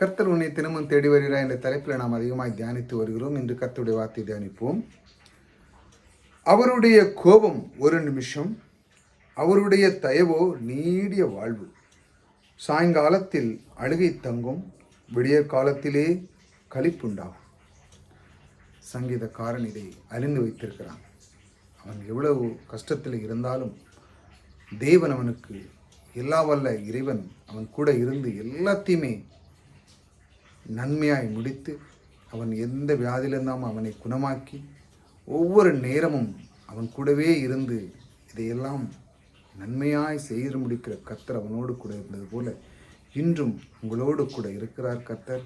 கர்த்தர் உன்னை தினமும் தேடி வருகிறார் என்ற தலைப்பில் நாம் அதிகமாக தியானித்து வருகிறோம். இன்று கர்த்தருடைய வார்த்தை தியானிப்போம். அவருடைய கோபம் ஒரு நிமிஷம் அவருடைய தயவோ நீடிய வாழ்வு. சாயங்காலத்தில் அழுகை தங்கும் விடிய காலத்திலே களிப்புண்டாகும். சங்கீதக்காரன் இதை அறிந்து வைத்திருக்கிறான். அவன் எவ்வளவு கஷ்டத்தில் இருந்தாலும் தேவன் அவனுக்கு எல்லா வல்ல இறைவன் அவன் கூட இருந்து எல்லாத்தையுமே நன்மையாய் முடித்து அவன் எந்த வியாதியிலிருந்தாமல் அவனை குணமாக்கி ஒவ்வொரு நேரமும் அவன் கூடவே இருந்து இதையெல்லாம் நன்மையாய் செய்து முடிக்கிற கர்த்தர் அவனோடு கூட இருந்தது போல இன்றும் உங்களோடு கூட இருக்கிறார் கர்த்தர்.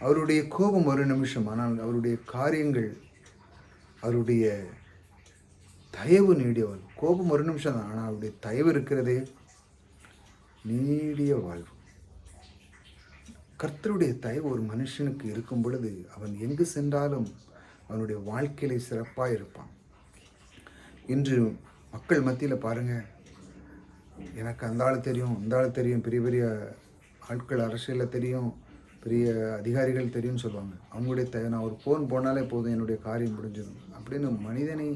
அவருடைய கோபம் ஒரு நிமிஷம் ஆனால் அவருடைய காரியங்கள் அவருடைய தயவு நீடியவர். கோபம் ஒரு நிமிஷம் தான் ஆனால் அவருடைய தயவு இருக்கிறதே. நீடிய வாழ்வு. கர்த்தருடைய தயவு ஒரு மனுஷனுக்கு இருக்கும் பொழுது அவன் எங்கு சென்றாலும் அவனுடைய வாழ்க்கையில சிறப்பாக இருப்பான். இன்று மக்கள் மத்தியில் பாருங்கள் எனக்கு அந்த ஆள் தெரியும் இந்த ஆள் தெரியும் பெரிய பெரிய ஆட்கள் அரசியலில் தெரியும் பெரிய அதிகாரிகள் தெரியும்னு சொல்லுவாங்க. அவங்களுடைய த நான் ஒரு ஃபோன் போனாலே போதும் என்னுடைய காரியம் முடிஞ்சிடும் அப்படின்னு மனிதனை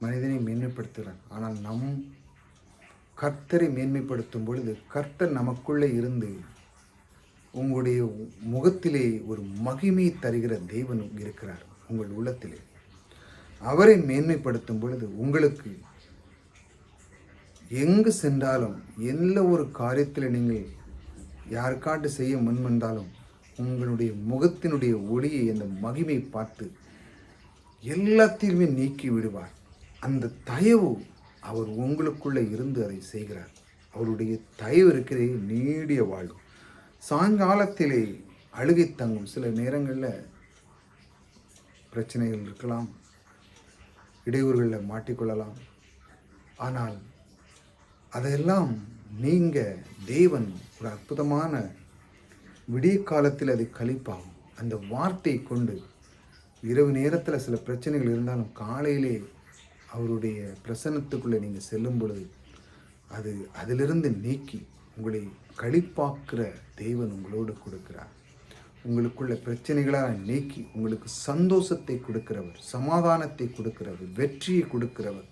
மனிதனை மேன்மைப்படுத்துகிறான் ஆனால் நம் கர்த்தரை மேன்மைப்படுத்தும் பொழுது கர்த்தர் நமக்குள்ளே இருந்து உங்களுடைய முகத்திலே ஒரு மகிமை தருகிற தெய்வன் இருக்கிறார் உங்கள் உள்ளத்திலே. அவரை மேன்மைப்படுத்தும் பொழுது உங்களுக்கு எங்கு சென்றாலும் எந்த ஒரு காரியத்தில் நீங்கள் யாருக்காட்டு செய்ய முன்வந்தாலும் உங்களுடைய முகத்தினுடைய ஒளியை அந்த மகிமை பார்த்து எல்லாத்தையுமே நீக்கி விடுவார். அந்த தயவு அவர் உங்களுக்குள்ளே இருந்து அதை செய்கிறார். அவருடைய தயவு இருக்கிறதே நீடிய வாழ்வு. சாயங்காலத்திலே அழுகை தங்கும் சில நேரங்களில் பிரச்சனைகள் இருக்கலாம். இடையூறுகளில் மாட்டிக்கொள்ளலாம். ஆனால் அதையெல்லாம் நீங்க தேவன் ஒரு அற்புதமான விடிய காலத்தில் அது கழிப்பாகும் அந்த வார்த்தை கொண்டு இரவு நேரத்தில் சில பிரச்சனைகள் இருந்தாலும் காலையிலே அவருடைய பிரசன்னத்துக்குள்ளே நீங்கள் செல்லும் பொழுது அது அதிலிருந்து நீக்கி உங்களை கழிப்பாக்குற தேவன் உங்களோடு கொடுக்கிறார். உங்களுக்குள்ள பிரச்சனைகளாக நீக்கி உங்களுக்கு சந்தோஷத்தை கொடுக்கிறவர் சமாதானத்தை கொடுக்கிறவர் வெற்றியை கொடுக்கிறவர்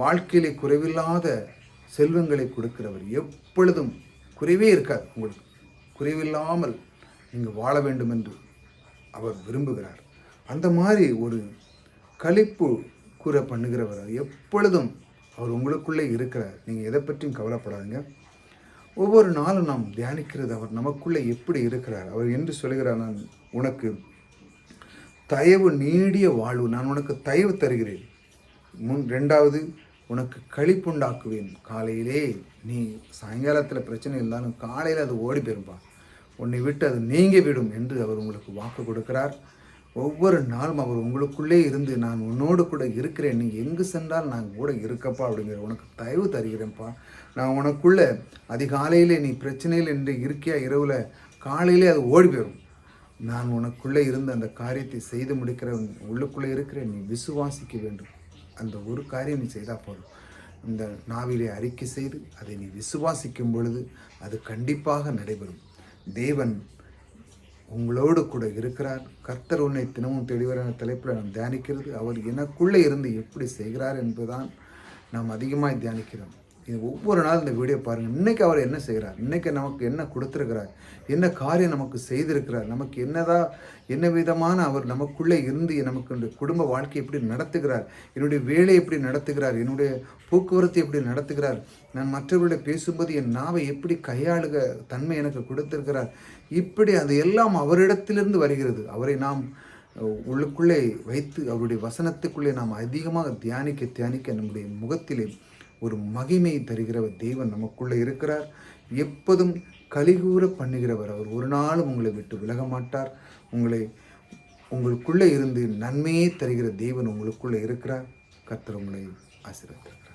வாழ்க்கையிலே குறைவில்லாத செல்வங்களை கொடுக்கிறவர் எப்பொழுதும் குறைவே இருக்காது உங்களுக்கு. குறைவில்லாமல் நீங்கள் வாழ வேண்டும் என்று அவர் விரும்புகிறார். அந்த மாதிரி ஒரு கழிப்பு கூற பண்ணுகிறவர் எப்பொழுதும் அவர் உங்களுக்குள்ளே இருக்கிறார். நீங்கள் எதை பற்றியும் கவலைப்படாதீங்க. ஒவ்வொரு நாளும் நாம் தியானிக்கிறது அவர் நமக்குள்ளே எப்படி இருக்கிறார்? அவர் என்று சொல்கிறார் நான் உனக்கு தயவு நீடிய வாழ்வு நான் உனக்கு தயவு தருகிறேன். முன் ரெண்டாவது உனக்கு களிப்புண்டாக்குவேன். காலையிலே நீ சாயங்காலத்தில் பிரச்சனை இருந்தாலும் காலையில் அது ஓடி பெறும்பா உன்னை விட்டு அது நீங்கி விடும் என்று அவர் உங்களுக்கு வாக்கு கொடுக்கிறார். ஒவ்வொரு நாளும் அவர் உங்களுக்குள்ளே இருந்து நான் உன்னோடு கூட இருக்கிறேன். நீ எங்கு சென்றால் நான் கூட இருக்கப்பா அப்படிங்கிற உனக்கு தயவு தருகிறேன்ப்பா. நான் உனக்குள்ள அதிகாலையிலே நீ பிரச்சனையில் என்று இருக்கியா இரவில் காலையிலே அது ஓடி போயிடும் நான் உனக்குள்ளே இருந்து அந்த காரியத்தை செய்து முடிக்கிற உள்ளுக்குள்ளே இருக்கிறேன். நீ விசுவாசிக்க வேண்டும். அந்த ஒரு காரியம் நீ செய்தால் போதும். இந்த நாவிலே அறிக்கை செய்து அதை நீ விசுவாசிக்கும் பொழுது அது கண்டிப்பாக நடைபெறும். தேவன் உங்களோடு கூட இருக்கிறார். கர்த்தர் உன்னை தினமும் தெளிவரான தலைப்பில் நாம் தியானிக்கிறது. அவர் எனக்குள்ளே இருந்து எப்படி செய்கிறார் என்பதுதான் நாம் அதிகமாக தியானிக்கிறோம். இது ஒவ்வொரு நாள் இந்த வீடியோ பாருங்கள் இன்றைக்கி அவர் என்ன செய்கிறார் இன்றைக்கி நமக்கு என்ன கொடுத்துருக்கிறார்? என்ன காரியம் நமக்கு செய்திருக்கிறார்? நமக்கு என்னதான் என்ன விதமான அவர் நமக்குள்ளே இருந்து நமக்கு இந்த குடும்ப வாழ்க்கை எப்படி நடத்துகிறார்? என்னுடைய வேலை எப்படி நடத்துகிறார்? என்னுடைய போக்குவரத்து எப்படி நடத்துகிறார்? நான் மற்றவர்களிடம் பேசும்போது என் நாவை எப்படி கையாளுக தன்மை எனக்கு கொடுத்திருக்கிறார்? இப்படி அது எல்லாம் அவரிடத்திலிருந்து வருகிறது. அவரை நாம் உள்ளுக்குள்ளே வைத்து அவருடைய வசனத்துக்குள்ளே நாம் அதிகமாக தியானிக்க தியானிக்க நம்முடைய முகத்திலே ஒரு மகிமையை தருகிறவர் தெய்வன் நமக்குள்ளே இருக்கிறார். எப்போதும் கலிகூற பண்ணுகிறவர் அவர் ஒரு நாளும் உங்களை விட்டு விலக மாட்டார். உங்களை உங்களுக்குள்ளே இருந்து நன்மையே தருகிற தெய்வன் உங்களுக்குள்ளே இருக்கிறார். கர்த்தர் உங்களை ஆசீர்வதிக்கிறார்